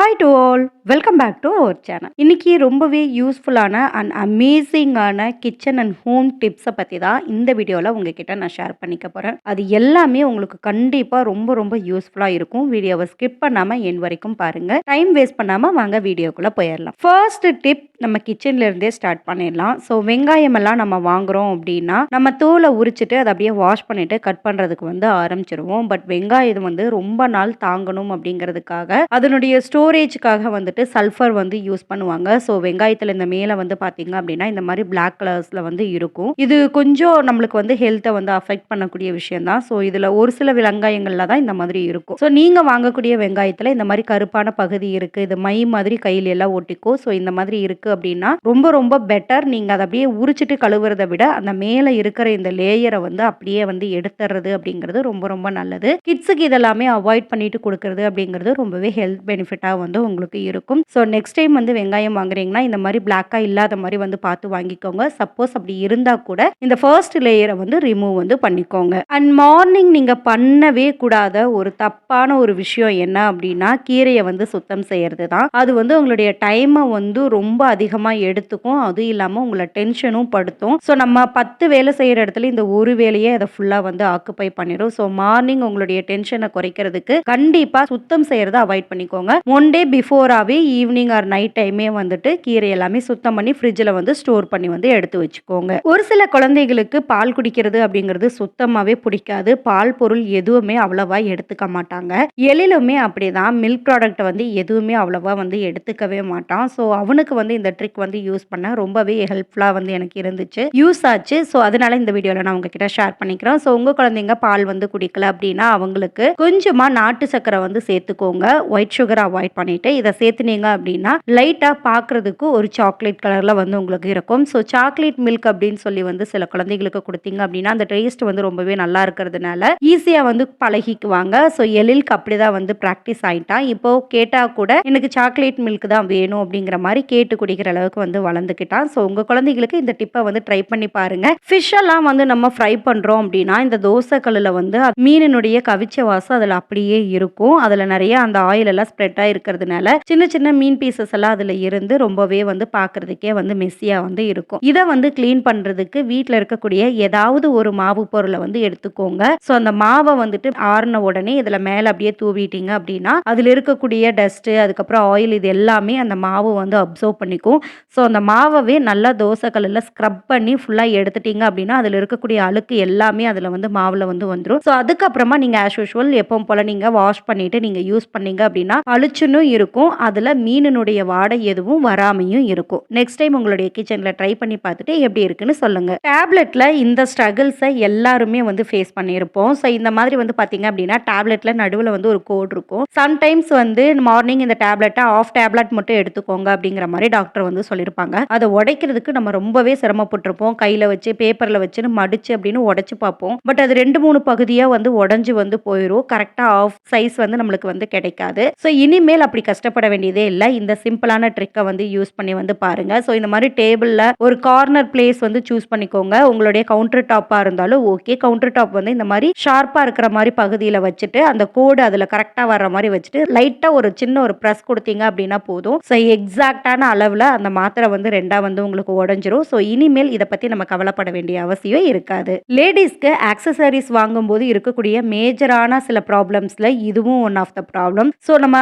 Hi to all welcome back to our channel இன்றைக்கி ரொம்பவே யூஸ்ஃபுல்லான அண்ட் அமேசிங்கான கிச்சன் அண்ட் ஹோம் டிப்ஸை பற்றி தான் இந்த வீடியோவில் உங்ககிட்ட நான் ஷேர் பண்ணிக்க போகிறேன் அது எல்லாமே உங்களுக்கு கண்டிப்பாக ரொம்ப ரொம்ப யூஸ்ஃபுல்லாக இருக்கும். வீடியோவை ஸ்கிப் பண்ணாமல் என் வரைக்கும் பாருங்கள் டைம் வேஸ்ட் பண்ணாமல் வாங்க வீடியோக்குள்ளே போயிடலாம் ஃபர்ஸ்ட் டிப் நம்ம கிச்சன்லேருந்தே ஸ்டார்ட் பண்ணிடலாம் ஸோ வெங்காயம் எல்லாம் நம்ம வாங்குகிறோம் அப்படின்னா நம்ம தோலை உரிச்சிட்டு அதை அப்படியே வாஷ் பண்ணிவிட்டு கட் பண்ணுறதுக்கு வந்து ஆரம்பிச்சிருவோம். பட் வெங்காயம் வந்து ரொம்ப நாள் தாங்கணும் அப்படிங்கிறதுக்காக அதனுடைய ஸ்டோரேஜுக்காக வந்துட்டு சல்ஃபர் வந்து யூஸ் பண்ணுவாங்க. ஸோ வெங்காயத்தில் இந்த மேலே வந்து பார்த்தீங்க அப்படின்னா இந்த மாதிரி பிளாக் கலர்ஸில் வந்து இருக்கும். இது கொஞ்சம் நம்மளுக்கு வந்து ஹெல்த்தை வந்து அஃபெக்ட் பண்ணக்கூடிய விஷயம் தான் ஸோ இதில் ஒரு சில வெங்காயங்களில் தான் இந்த மாதிரி இருக்கும். ஸோ நீங்கள் வாங்கக்கூடிய வெங்காயத்தில் இந்த மாதிரி கருப்பான பகுதி இருக்குது இது மை மாதிரி கையில் எல்லாம் ஒட்டிக்கும் ஸோ இந்த மாதிரி இருக்குது அப்படின்னா ரொம்ப ரொம்ப பெட்டர் நீங்கள் அதை அப்படியே உரிச்சிட்டு கழுவுறதை விட அந்த மேலே இருக்கிற இந்த லேயரை வந்து அப்படியே வந்து எடுத்துறது அப்படிங்கிறது ரொம்ப ரொம்ப நல்லது. கிட்ஸுக்கு இதெல்லாமே அவாய்ட் பண்ணிட்டு கொடுக்கறது அப்படிங்கிறது ரொம்பவே ஹெல்த் பெனிஃபிட்டாக வந்து உங்களுக்கு இருக்கும். ஸோ நெக்ஸ்ட் டைம் வந்து வெங்காயம் வாங்குறீங்கன்னா இந்த மாதிரி பிளாக்காக இல்லாத மாதிரி வந்து பார்த்து வாங்கிக்கோங்க. சப்போஸ் அப்படி இருந்தால் கூட இந்த ஃபர்ஸ்ட் லேயரை வந்து ரிமூவ் வந்து பண்ணிக்கோங்க. அண்ட் மார்னிங் நீங்கள் பண்ணவே கூடாத ஒரு தப்பான ஒரு விஷயம் என்ன அப்படின்னா கீரையை வந்து சுத்தம் செய்யறது தான் அது வந்து உங்களுடைய டைமை வந்து ரொம்ப அதிகமாக எடுத்துக்கும். அதுவும் இல்லாமல் உங்களை டென்ஷனும் படுத்தும். ஸோ நம்ம பத்து வேலை செய்கிற இடத்துல இந்த ஒரு வேலையே அதை ஃபுல்லாக வந்து ஆக்குப்பை பண்ணிடும் ஸோ மார்னிங் உங்களுடைய டென்ஷனை குறைக்கிறதுக்கு கண்டிப்பாக சுத்தம் செய்கிறத அவாய்ட் பண்ணிக்கோங்க. ஒன் டே பிஃபோராகவே ஈவினிங் ஆர் நைட் டைமே வந்துட்டு கீரை எல்லாமே சுத்தம் பண்ணி ஃப்ரிட்ஜில் வந்து ஸ்டோர் பண்ணி வந்து எடுத்து வச்சுக்கோங்க. ஒரு சில குழந்தைகளுக்கு பால் குடிக்கிறது அப்படிங்கிறது சுத்தமாகவே பிடிக்காது. பால் பொருள் எதுவுமே அவ்வளவா எடுத்துக்க மாட்டாங்க. எழிலுமே அப்படிதான். மில்க் ப்ராடக்ட் வந்து எதுவுமே அவ்வளவா வந்து எடுத்துக்கவே மாட்டான். ஸோ அவனுக்கு வந்து இந்த ட்ரிக் வந்து யூஸ் பண்ண ரொம்பவே ஹெல்ப்ஃபுல்லாக வந்து எனக்கு இருந்துச்சு. யூஸ் ஆச்சு. ஸோ அதனால இந்த வீடியோவில் நான் உங்ககிட்ட ஷேர் பண்ணிக்கிறேன். ஸோ உங்கள் குழந்தைங்க பால் வந்து குடிக்கல அப்படின்னா அவங்களுக்கு கொஞ்சமாக நாட்டு சக்கரை வந்து சேர்த்துக்கோங்க. ஒயிட் சுகர் அவாய்ட் பண்ணிட்டு இதை சேர்த்துனீங்க அப்படின்னா லைட்டாக பார்க்குறதுக்கு ஒரு சாக்லேட் கலரில் வந்து உங்களுக்கு இருக்கும். ஸோ சாக்லேட் மில்க் அப்படின்னு சொல்லி வந்து சில குழந்தைகளுக்கு கொடுத்தீங்க அப்படின்னா அந்த டேஸ்ட் வந்து ரொம்பவே நல்லா இருக்கிறதுனால ஈஸியாக வந்து பழகிக்குவாங்க. ஸோ எழிலுக்கு அப்படி தான் வந்து ப்ராக்டிஸ் ஆகிட்டான் இப்போ கேட்டால் கூட எனக்கு சாக்லேட் மில்க் தான் வேணும் அப்படிங்கிற மாதிரி கேட்டு குடிக்கிற அளவுக்கு வந்து வளர்ந்துக்கிட்டான் ஸோ உங்கள் குழந்தைகளுக்கு இந்த டிப்பை வந்து ட்ரை பண்ணி பாருங்க. ஃபிஷ் எல்லாம் வந்து நம்ம ஃப்ரை பண்ணுறோம் அப்படின்னா இந்த தோசை கல்லில் வந்து மீனினுடைய கவிச்ச வாசம் அதில் அப்படியே இருக்கும். அதில் நிறைய அந்த ஆயில் எல்லாம் ஸ்ப்ரெட் இருக்கிறதுனால சின்ன சின்ன மீன் பீசஸ் எல்லாம் அதில் இருந்து ரொம்பவே வந்து பார்க்கறதுக்கே வந்து மெஸ்ஸியாக வந்து இருக்கும். இதை வந்து க்ளீன் பண்ணுறதுக்கு வீட்டில் இருக்கக்கூடிய ஏதாவது ஒரு மாவு பொருளை வந்து எடுத்துக்கோங்க. ஸோ அந்த மாவை வந்துட்டு ஆறின உடனே இதில் மேலே அப்படியே தூவிட்டீங்க அப்படின்னா அதில் இருக்கக்கூடிய டஸ்ட்டு அதுக்கப்புறம் ஆயில் இது எல்லாமே அந்த மாவு வந்து அப்சர்வ் பண்ணிக்கும். ஸோ அந்த மாவவே நல்லா தோசைக்கல்லில் ஸ்க்ரப் பண்ணி ஃபுல்லாக எடுத்துட்டீங்க அப்படின்னா அதில் இருக்கக்கூடிய அழுக்கு எல்லாமே அதில் வந்து மாவில் வந்து வந்துடும் ஸோ அதுக்கப்புறமா நீங்கள் ஆஸ் யூஷுவல் எப்பவும் போல் நீங்கள் வாஷ் பண்ணிவிட்டு நீங்கள் யூஸ் பண்ணீங்க அப்படின்னா அழிச்சுன்னு இருக்கும். அதில் மீனினுடைய வாடை எதுவும் வராமையும் இருக்கும். நெக்ஸ்ட் டைம் உங்களுடைய கிச்சனில் ட்ரை பண்ணி பார்த்துட்டு எப்படி இருக்குன்னு சொல்லுங்கள் டேப்லெட்டில் இந்த ஸ்ட்ரகிள்ஸை எல்லாருமே வந்து ஃபேஸ் பண்ணியிருப்போம். ஸோ இந்த மாதிரி வந்து பார்த்தீங்க அப்படின்னா டேப்லெட்டில் நடுவில் வந்து ஒரு கோட் இருக்கும். சம்டைம்ஸ் வந்து மார்னிங் இந்த டேப்லெட்டை ஆஃப் டேப்லெட் மட்டும் எடுத்துக்கோங்க அப்படிங்கிற மாதிரி டாக்டர் வந்து சொல்லியிருப்பாங்க. அதை உடைக்கிறதுக்கு நம்ம ரொம்பவே சிரமப்பட்டிருப்போம். கையில் வச்சு பேப்பரில் வச்சுன்னு மடிச்சு அப்படின்னு உடைச்சு பார்ப்போம். பட் அது ரெண்டு மூணு பகுதியாக வந்து உடஞ்சி வந்து போயிடும் கரெக்டாக ஆஃப் சைஸ் வந்து நம்மளுக்கு வந்து கிடைக்காது. ஸோ இனிமேல் அப்படி கஷ்டப்பட வேண்டியதே இல்லை. இந்த சிம்பிளான ட்ரிக்கை வந்து யூஸ் பண்ணி வந்து பாருங்க. ஸோ இந்த மாதிரி டேபிளில் ஒரு கார்னர் பிளேஸ் வந்து சூஸ் பண்ணிக்கோங்க. உங்களுடைய கவுண்டர் டாப்பாக இருந்தாலும் ஓகே கவுண்டர் டாப் வந்து இந்த மாதிரி ஷார்ப்பாக இருக்கிற மாதிரி பகுதியில் வச்சுட்டு அந்த கோடு அதில் கரெக்டாக வர்ற மாதிரி வச்சுட்டு லைட்டாக ஒரு சின்ன ஒரு ப்ரெஸ் கொடுத்தீங்க அப்படின்னா போதும். ஸோ எக்ஸாக்டான அளவில் அந்த மாத்திரை வந்து ரெண்டாக வந்து உங்களுக்கு உடஞ்சிரும். ஸோ இனிமேல் இதை பற்றி நம்ம கவலைப்பட வேண்டிய அவசியம் இருக்காது. லேடிஸ்க்கு ஆக்சசரிஸ் வாங்கும்போது இருக்கக்கூடிய மேஜரான சில ப்ராப்ளம்ஸில் இதுவும் one of the problem so நம்ம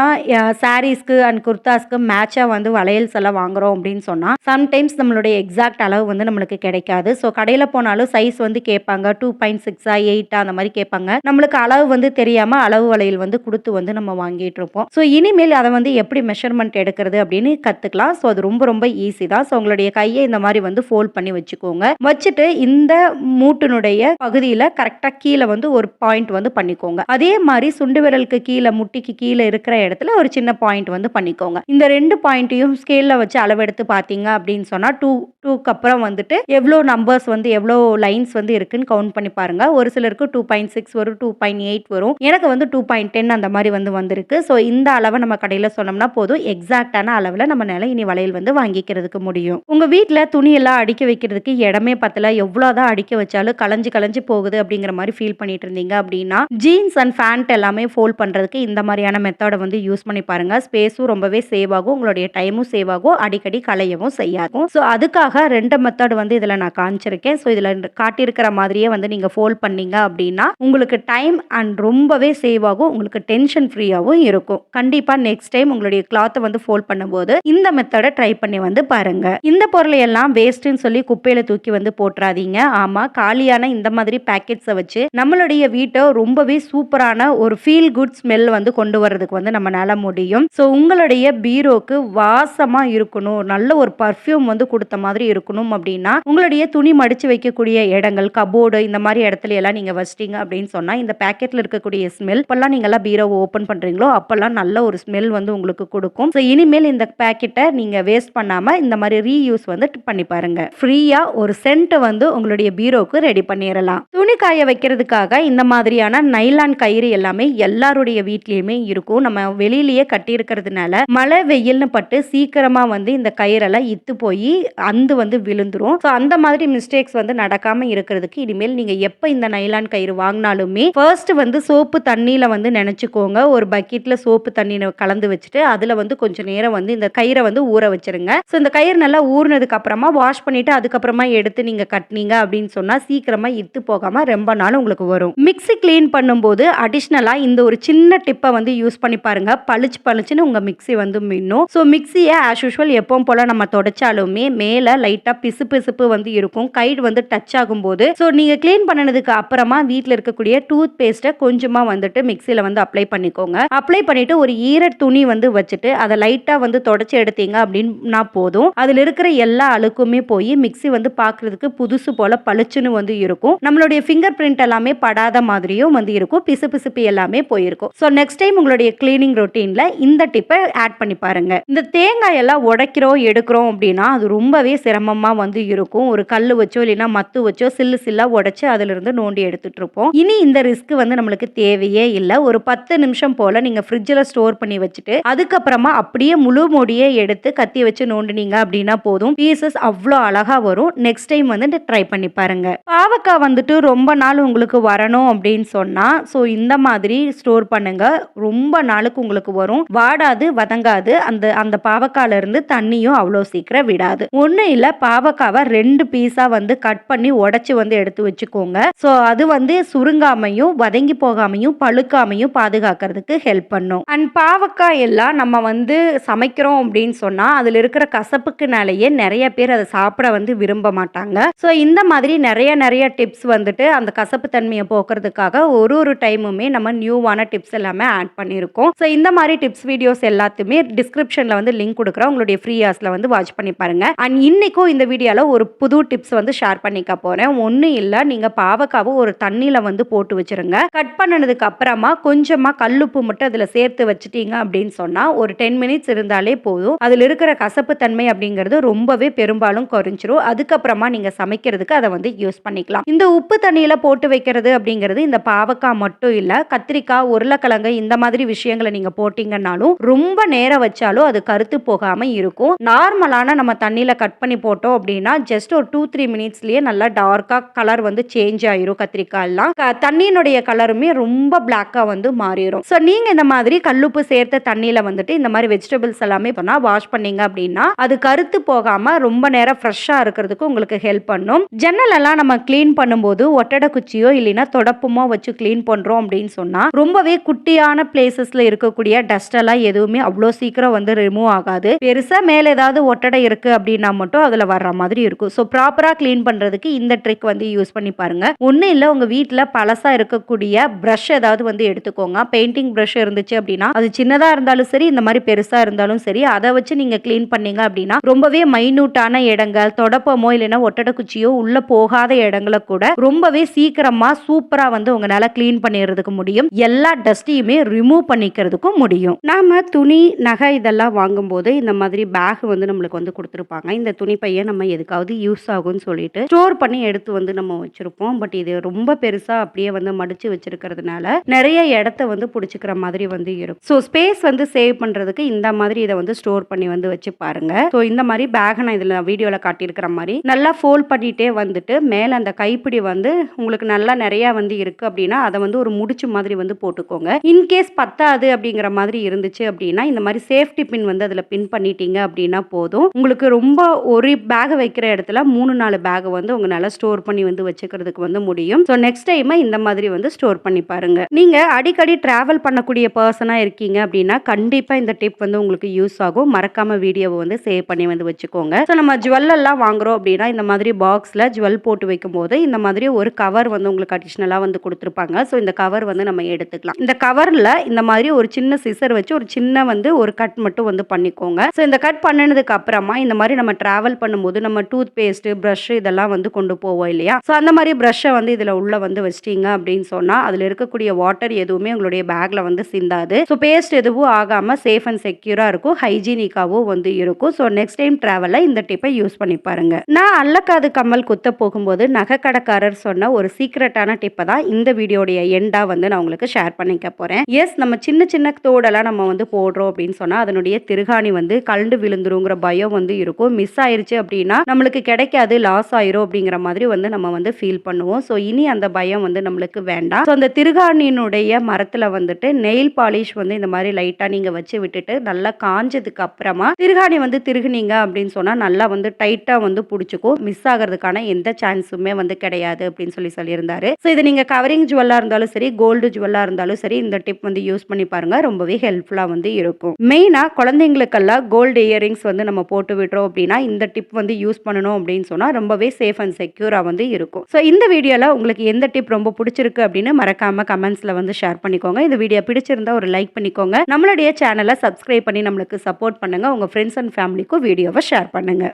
சாரீஸ்க்கு அண்ட் குர்தாஸ்க்கு மேட்சாக வந்து வளையல்ஸ் எல்லாம் வாங்குறோம் அப்படின்னு சொன்னால் சம்டைம்ஸ் நம்மளுடைய எக்ஸாக்ட் அளவு வந்து நம்மளுக்கு கிடைக்காது. ஸோ கடையில் போனாலும் சைஸ் வந்து கேட்பாங்க. டூ பாயிண்ட் சிக்ஸா எயிட்டா அந்த மாதிரி கேட்பாங்க. நம்மளுக்கு அளவு வந்து தெரியாமல் அளவு வளையல் வந்து கொடுத்து வந்து நம்ம வாங்கிட்டு இருப்போம். ஸோ இனிமேல் அதை வந்து எப்படி மெஷர்மெண்ட் எடுக்கிறது அப்படின்னு கற்றுக்கலாம் ஸோ அது ரொம்ப ரொம்ப ஈஸி தான். ஸோ உங்களுடைய கையை இந்த மாதிரி வந்து ஃபோல்ட் பண்ணி வச்சுக்கோங்க. வச்சுட்டு இந்த மூட்டினுடைய பகுதியில் கரெக்டாக கீழே வந்து ஒரு பாயிண்ட் வந்து பண்ணிக்கோங்க. அதே மாதிரி சுண்டு விரலுக்கு கீழே முட்டிக்கு கீழே இருக்கிற இடத்துல ஒரு சின்ன பாயிண்ட் வந்து பண்ணிக்கோங்க. இந்த ரெண்டு பாயிண்ட்டையும் ஸ்கேலில் வச்சு அளவெடுத்து பார்த்தீங்க அப்படின்னு சொன்னால் டூ டூக்கு அப்புறம் வந்துட்டு எவ்வளோ நம்பர்ஸ் வந்து எவ்வளோ லைன்ஸ் வந்து இருக்குன்னு கவுண்ட் பண்ணி பாருங்க. ஒரு சிலருக்கு டூ பாயிண்ட் சிக்ஸ் வரும் டூ பாயிண்ட் எயிட் வரும். எனக்கு வந்து டூ பாயிண்ட் டென் அந்த மாதிரி வந்து வந்திருக்கு. ஸோ இந்த அளவை நம்ம கடையில் சொன்னோம்னா போதும். எக்ஸாக்டான அளவில் நம்ம நில இனி வளையல் வந்து வாங்கிக்கிறதுக்கு முடியும். உங்கள் வீட்டில் துணியெல்லாம் அடிக்க வைக்கிறதுக்கு இடமே பத்தல. எவ்வளோதான் அடிக்க வச்சாலும் கலைஞ்சு கலைஞ்சு போகுது அப்படிங்கிற மாதிரி ஃபீல் பண்ணிட்டு இருந்தீங்க அப்படின்னா ஜீன்ஸ் அண்ட் ஃபேண்ட் எல்லாமே ஃபோல்ட் பண்ணுறதுக்கு இந்த மாதிரியான மெத்தடை வந்து யூஸ் பண்ணி பண்ணி பாருங்கள் ஸ்பேஸும் ரொம்பவே சேவ் ஆகும். உங்களுடைய டைமும் சேவ் ஆகும். அடிக்கடி களையவும் செய்யாகும். ஸோ அதுக்காக ரெண்டு மெத்தட் வந்து இதில் நான் காமிச்சிருக்கேன். ஸோ இதில் காட்டியிருக்கிற மாதிரியே வந்து நீங்கள் ஃபோல்ட் பண்ணீங்க அப்படின்னா உங்களுக்கு டைம் அண்ட் ரொம்பவே சேவ் ஆகும். உங்களுக்கு டென்ஷன் ஃப்ரீயாகவும் இருக்கும். கண்டிப்பாக நெக்ஸ்ட் டைம் உங்களுடைய கிளாத்தை வந்து ஃபோல்ட் பண்ணும்போது இந்த மெத்தடை ட்ரை பண்ணி வந்து பாருங்க. இந்த பொருளை எல்லாம் வேஸ்ட்டுன்னு சொல்லி குப்பையில தூக்கி வந்து போட்டுறாதீங்க. ஆமா காலியான இந்த மாதிரி பேக்கெட்ஸை வச்சு நம்மளுடைய வீட்டை ரொம்பவே சூப்பரான ஒரு ஃபீல் குட் ஸ்மெல் வந்து கொண்டு வர்றதுக்கு வந்து நம்மளால முடியும். ஸோ உங்களுடைய பீரோக்கு வாசமா இருக்கணும். நல்ல ஒரு பர்ஃப்யூம் வந்து கொடுத்த மாதிரி இருக்கணும் அப்படின்னா உங்களுடைய துணி மடிச்சு வைக்கக்கூடிய இடங்கள் கபோர்டு இந்த மாதிரி இடத்துல எல்லாம் நீங்க வச்சிட்டீங்க அப்படின்னு சொன்னா இந்த பேக்கெட்ல இருக்கக்கூடிய ஸ்மெல் இப்பெல்லாம் நீங்க எல்லாம் பீரோவை ஓப்பன் பண்றீங்களோ அப்பெல்லாம் நல்ல ஒரு ஸ்மெல் வந்து உங்களுக்கு கொடுக்கும். ஸோ இனிமேல் இந்த பேக்கெட்டை நீங்க வேஸ்ட் பண்ணாம இந்த மாதிரி ரீயூஸ் வந்து பண்ணி பாருங்க. ஃப்ரீயா ஒரு சென்ட் வந்து உங்களுடைய பீரோக்கு ரெடி பண்ணிடலாம் துணி காய வைக்கிறதுக்காக இந்த மாதிரியான நைலான் கயிறு எல்லாமே எல்லாருடைய வீட்லயுமே இருக்கும். நம்ம வெளியிலேயே கட்டி கட்டியிருக்கிறதுனால மழை வெயில்னு பட்டு சீக்கிரமா வந்து இந்த கயிறெல்லாம் இத்து போய் அந்து வந்து விழுந்துரும். ஸோ அந்த மாதிரி மிஸ்டேக்ஸ் வந்து நடக்காம இருக்கிறதுக்கு இனிமேல் நீங்க எப்ப இந்த நைலான் கயிறு வாங்கினாலுமே ஃபர்ஸ்ட் வந்து சோப்பு தண்ணியில வந்து நினைச்சுக்கோங்க. ஒரு பக்கெட்ல சோப்பு தண்ணி கலந்து வச்சுட்டு அதுல வந்து கொஞ்சம் நேரம் வந்து இந்த கயிறை வந்து ஊற வச்சிருங்க. ஸோ இந்த கயிறு நல்லா ஊறினதுக்கு அப்புறமா வாஷ் பண்ணிட்டு அதுக்கப்புறமா எடுத்து நீங்க கட்டினீங்க அப்படின்னு சொன்னா சீக்கிரமா இத்து போகாம ரொம்ப நாள் உங்களுக்கு வரும். மிக்ஸி கிளீன் பண்ணும்போது அடிஷ்னலா இந்த ஒரு சின்ன டிப்பை வந்து யூஸ் பண்ணி பாருங்க. பளிச்சு பளிச்சுன்னு உங்க மிக்ஸி வந்து மின்னும். ஸோ மிக்ஸியை ஆஸ் யூஷுவல் எப்பவும் போல நம்ம தொடச்சாலுமே மேலே லைட்டாக பிசு பிசுப்பு வந்து இருக்கும். கைடு வந்து டச் ஆகும்போது. ஸோ நீங்கள் க்ளீன் பண்ணினதுக்கு அப்புறமா வீட்டில் இருக்கக்கூடிய டூத் பேஸ்ட்டை கொஞ்சமாக வந்துட்டு மிக்சியில் வந்து அப்ளை பண்ணிக்கோங்க. அப்ளை பண்ணிட்டு ஒரு ஈர துணி வந்து வச்சுட்டு அதை லைட்டாக வந்து தொடச்சி எடுத்தீங்க அப்படின்னா போதும். அதில் இருக்கிற எல்லா அழுக்குமே போய் மிக்ஸி வந்து பார்க்குறதுக்கு புதுசு போல பளிச்சுன்னு வந்து இருக்கும். நம்மளுடைய ஃபிங்கர் பிரிண்ட் எல்லாமே படாத மாதிரியும் வந்து இருக்கும். பிசு பிசுப்பு எல்லாமே போயிருக்கும். ஸோ நெக்ஸ்ட் டைம் உங்களுடைய கிளீனிங் ரொட்டீனில் இந்த டிப்பை ஆட் பண்ணி பாருங்க. இந்த தேங்காய் எல்லாம் உடைக்கிறோம் எடுக்கிறோம் அப்படின்னா அது ரொம்பவே சிரமமாக வந்து இருக்கும். ஒரு கல் வச்சோ இல்லைன்னா மத்து வச்சோ சில்லு சில்லாக உடச்சி அதிலிருந்து நோண்டி எடுத்துகிட்டு இருப்போம். இனி இந்த ரிஸ்க் வந்து நம்மளுக்கு தேவையே இல்லை. ஒரு பத்து நிமிஷம் போல் நீங்கள் ஃப்ரிட்ஜில் ஸ்டோர் பண்ணி வச்சுட்டு அதுக்கப்புறமா அப்படியே முழு மொடியே எடுத்து கத்தி வச்சு நோண்டுனீங்க அப்படின்னா போதும். பீசஸ் அவ்வளோ அழகாக வரும். நெக்ஸ்ட் டைம் வந்து ட்ரை பண்ணி பாருங்க. பாவக்காய் வந்துட்டு ரொம்ப நாள் உங்களுக்கு வரணும் அப்படின்னு சொன்னால் ஸோ இந்த மாதிரி ஸ்டோர் பண்ணுங்கள் ரொம்ப நாளுக்கு உங்களுக்கு வரும். வாடாது வதங்காது. அந்த அந்த பாவக்காயில இருந்து தண்ணியும் அவ்வளோ சீக்கிரம் விடாது. ஒன்றும் இல்லை பாவக்காவை ரெண்டு பீஸாக வந்து கட் பண்ணி உடச்சி வந்து எடுத்து வச்சுக்கோங்க. ஸோ அது வந்து சுருங்காமையும் வதங்கி போகாமையும் பழுக்காமையும் பாதுகாக்கிறதுக்கு ஹெல்ப் பண்ணும். அண்ட் பாவக்காய் எல்லாம் நம்ம வந்து சமைக்கிறோம் அப்படின்னு சொன்னால் அதில் இருக்கிற கசப்புக்குனாலேயே நிறைய பேர் அதை சாப்பிட வந்து விரும்ப மாட்டாங்க. ஸோ இந்த மாதிரி நிறைய நிறைய டிப்ஸ் வந்துட்டு அந்த கசப்பு தன்மையை போக்குறதுக்காக ஒரு ஒரு டைமுமே நம்ம நியூவான டிப்ஸ் எல்லாமே ஆட் பண்ணியிருக்கோம். ஸோ இந்த மாதிரி டிப்ஸ் வீடியோஸ் எல்லாத்தையுமே டிஸ்கிரிப்ஷனில் வந்து லிங்க் கொடுக்குறோம். உங்களுடைய ஃப்ரீ ஹாஸில் வந்து வாட்ச் பண்ணி பாருங்க. அண்ட் இன்னைக்கும் இந்த வீடியோவில் ஒரு புது டிப்ஸ் வந்து ஷேர் பண்ணிக்க போகிறேன் ஒன்றும் இல்லை நீங்கள் பாவக்காவை ஒரு தண்ணியில் வந்து போட்டு வச்சிருங்க. கட் பண்ணதுக்கு அப்புறமா கொஞ்சமாக கல்லுப்பு மட்டும் அதில் சேர்த்து வச்சுட்டீங்க அப்படின்னு சொன்னால் ஒரு டென் மினிட்ஸ் இருந்தாலே போதும். அதில் இருக்கிற கசப்பு தன்மை அப்படிங்கிறது ரொம்பவே பெரும்பாலும் குறைஞ்சிரும். அதுக்கப்புறமா நீங்கள் சமைக்கிறதுக்கு அதை வந்து யூஸ் பண்ணிக்கலாம். இந்த உப்பு தண்ணியில் போட்டு வைக்கிறது அப்படிங்கிறது இந்த பாவக்காய் மட்டும் இல்லை கத்திரிக்காய் உருளைக்கிழங்கு இந்த மாதிரி விஷயங்களை நீங்கள் போட்டிங்க போட்டிங்கன்னாலும் ரொம்ப நேரம் வச்சாலும் அது கருத்து போகாமல் இருக்கும். நார்மலான நம்ம தண்ணியில் கட் பண்ணி போட்டோம் அப்படின்னா ஜஸ்ட் ஒரு டூ த்ரீ மினிட்ஸ்லேயே நல்லா டார்க்காக கலர் வந்து சேஞ்ச் ஆயிரும் கத்திரிக்காயெல்லாம் க- தண்ணியினுடைய கலருமே ரொம்ப பிளாக்காக வந்து மாறிடும் ஸோ நீங்கள் இந்த மாதிரி கல்லுப்பு சேர்த்த தண்ணியில் வந்துட்டு இந்த மாதிரி வெஜிடபிள்ஸ் எல்லாமே பண்ணால் வாஷ் பண்ணீங்க அப்படின்னா அது கருத்து போகாமல் ரொம்ப நேரம் ஃப்ரெஷ்ஷாக இருக்கிறதுக்கு உங்களுக்கு ஹெல்ப் பண்ணும். ஜன்னல் எல்லாம் நம்ம க்ளீன் பண்ணும்போது ஒட்டடை குச்சியோ இல்லைன்னா தொடப்பமோ வச்சு க்ளீன் பண்ணுறோம் அப்படின்னு சொன்னால் ரொம்பவே குட்டியான பிளேசஸில் இருக்கக்கூடிய டஸ்ட் எல்லாம் எதுவுமே அவ்வளோ சீக்கிரம் வந்து ரிமூவ் ஆகாது. பெருசாக மேலே ஏதாவது ஒட்டடை இருக்குது அப்படின்னா மட்டும் அதில் வர்ற மாதிரி இருக்கும். ஸோ ப்ராப்பராக க்ளீன் பண்ணுறதுக்கு இந்த ட்ரிக் வந்து யூஸ் பண்ணி பாருங்க. ஒன்றும் இல்லை உங்கள் வீட்டில் பழசாக இருக்கக்கூடிய ப்ரஷ் ஏதாவது வந்து எடுத்துக்கோங்க. பெயிண்டிங் ப்ரஷ் இருந்துச்சு அப்படின்னா அது சின்னதாக இருந்தாலும் சரி இந்த மாதிரி பெருசாக இருந்தாலும் சரி அதை வச்சு நீங்கள் க்ளீன் பண்ணீங்க அப்படின்னா ரொம்பவே மைனூட்டான இடங்கள் தொடப்பமோ இல்லைன்னா ஒட்டடை குச்சியோ உள்ள போகாத இடங்களை கூட ரொம்பவே சீக்கிரமாக சூப்பராக வந்து உங்களால் க்ளீன் பண்ணிடுறதுக்கு முடியும். எல்லா டஸ்ட்டையுமே ரிமூவ் பண்ணிக்கிறதுக்கும் முடியும். நாம துணி நகை இதெல்லாம் வாங்கும்போது இந்த மாதிரி பேக் வந்து நம்மளுக்கு வந்து கொடுத்துருப்பாங்க. இந்த துணி பையை நம்ம எதுக்காவது யூஸ் ஆகும்னு சொல்லிட்டு ஸ்டோர் பண்ணி எடுத்து வந்து நம்ம வச்சிருப்போம். பட் இது ரொம்ப பெருசாக அப்படியே வந்து மடிச்சு வச்சிருக்கிறதுனால நிறைய இடத்த வந்து பிடிச்சிக்கிற மாதிரி வந்து இருக்கும். ஸோ ஸ்பேஸ் வந்து சேவ் பண்ணுறதுக்கு இந்த மாதிரி இதை வந்து ஸ்டோர் பண்ணி வந்து வச்சு பாருங்க. ஸோ இந்த மாதிரி பேகை நான் இதில் வீடியோவில் காட்டியிருக்கிற மாதிரி நல்லா ஃபோல்ட் பண்ணிகிட்டே வந்துட்டு மேலே அந்த கைப்பிடி வந்து உங்களுக்கு நல்லா நிறையா வந்து இருக்குது அப்படின்னா அதை வந்து ஒரு முடிச்சு மாதிரி வந்து போட்டுக்கோங்க. இன்கேஸ் பத்தாது அப்படிங்கிற மாதிரி மாதிரி இருந்துச்சு அப்படின்னா இந்த மாதிரி சேஃப்டி பின் வந்து அதில் பின் பண்ணிட்டீங்க அப்படின்னா போதும். உங்களுக்கு ரொம்ப ஒரு பேக் வைக்கிற இடத்துல மூணு நாலு பேக் வந்து உங்களால் ஸ்டோர் பண்ணி வந்து வச்சுக்கிறதுக்கு வந்து முடியும். ஸோ நெக்ஸ்ட் டைம் இந்த மாதிரி வந்து ஸ்டோர் பண்ணி பாருங்க. நீங்க அடிக்கடி டிராவல் பண்ணக்கூடிய பர்சனாக இருக்கீங்க அப்படின்னா கண்டிப்பாக இந்த டிப் வந்து உங்களுக்கு யூஸ் ஆகும். மறக்காம வீடியோவை வந்து சேவ் பண்ணி வந்து வச்சுக்கோங்க. ஸோ நம்ம ஜுவல் எல்லாம் வாங்குறோம் அப்படின்னா இந்த மாதிரி பாக்ஸில் ஜுவல் போட்டு வைக்கும்போது இந்த மாதிரி ஒரு கவர் வந்து உங்களுக்கு அடிஷ்னலாக வந்து கொடுத்துருப்பாங்க. ஸோ இந்த கவர் வந்து நம்ம எடுத்துக்கலாம். இந்த கவரில் இந்த மாதிரி ஒரு சின்ன சிசர் வச்சு ஒரு சின்ன வந்து ஒரு கட் மட்டும் வந்து பண்ணிக்கோங்க. ஸோ இந்த கட் பண்ணினதுக்கு அப்புறமா இந்த மாதிரி நம்ம ட்ராவல் பண்ணும்போது நம்ம டூத் பேஸ்ட்டு ப்ரஷ் இதெல்லாம் வந்து கொண்டு போவோம் இல்லையா? ஸோ அந்த மாதிரி ப்ரஷ்ஷை வந்து இதில் உள்ளே வந்து வச்சிட்டீங்க அப்படின்னு சொன்னால் அதில் இருக்கக்கூடிய வாட்டர் எதுவுமே உங்களுடைய பேக்கில் வந்து சிந்தாது. ஸோ பேஸ்ட் எதுவும் ஆகாமல் சேஃப் அண்ட் செக்யூராக இருக்கும். ஹைஜீனிக்காகவும் வந்து இருக்கும். ஸோ நெக்ஸ்ட் டைம் ட்ராவலில் இந்த டிப்பை யூஸ் பண்ணி பாருங்க. நான் அல்லக்காது கம்மல் குத்த போகும்போது நகைக்கடைக்காரர் சொன்ன ஒரு சீக்ரெட்டான டிப்பை தான் இந்த வீடியோடைய எண்டாக வந்து நான் உங்களுக்கு ஷேர் பண்ணிக்க போகிறேன் எஸ் நம்ம சின்ன சின்ன தோடெல்லாம் நம்ம வந்து போடுறோம் அப்படின்னு சொன்னால் அதனுடைய திருகாணி வந்து கலண்டு விழுந்துருங்கிற பயம் வந்து இருக்கும். மிஸ் ஆயிடுச்சு அப்படின்னா நம்மளுக்கு கிடைக்காது லாஸ் ஆயிரும் அப்படிங்கிற மாதிரி வந்து நம்ம வந்து ஃபீல் பண்ணுவோம். ஸோ இனி அந்த பயம் வந்து நம்மளுக்கு வேண்டாம். ஸோ அந்த திருகாணியினுடைய மரத்தில் வந்துட்டு நெயில் பாலிஷ் வந்து இந்த மாதிரி லைட்டாக நீங்கள் வச்சு விட்டுட்டு நல்லா காஞ்சதுக்கு அப்புறமா திருகாணி வந்து திருகுனீங்க அப்படின்னு சொன்னால் நல்லா வந்து டைட்டாக வந்து பிடிச்சிக்கும். மிஸ் ஆகிறதுக்கான எந்த சான்ஸுமே வந்து கிடையாது அப்படின்னு சொல்லி சொல்லியிருந்தாரு. ஸோ இது நீங்கள் கவரிங் ஜுவல்லாக இருந்தாலும் சரி கோல்டு ஜுவல்லாக இருந்தாலும் சரி இந்த டிப் வந்து யூஸ் பண்ணி பாருங்கள் ரொம்பவே ஹெல்ப்ஃபுல்லாக வந்து இருக்கும். மெயினாக குழந்தைங்களுக்கெல்லாம் கோல்டு இயரிங்ஸ் வந்து நம்ம போட்டு விடுறோம் அப்படின்னா இந்த டிப் வந்து யூஸ் பண்ணணும் அப்படின்னு சொன்னால் ரொம்பவே சேஃப் அண்ட் செக்யூராக வந்து இருக்கும். ஸோ இந்த வீடியோவில் உங்களுக்கு எந்த டிப் ரொம்ப பிடிச்சிருக்கு அப்படின்னு மறக்காம கமெண்ட்ஸில் வந்து ஷேர் பண்ணிக்கோங்க. இந்த வீடியோ பிடிச்சிருந்தா ஒரு லைக் பண்ணிக்கோங்க. நம்மளுடைய சேனலை சப்ஸ்கிரைப் பண்ணி நம்மளுக்கு சப்போர்ட் பண்ணுங்க. உங்கள் ஃப்ரெண்ட்ஸ் அண்ட் ஃபேமிலிக்கும் வீடியோவை ஷேர் பண்ணுங்க.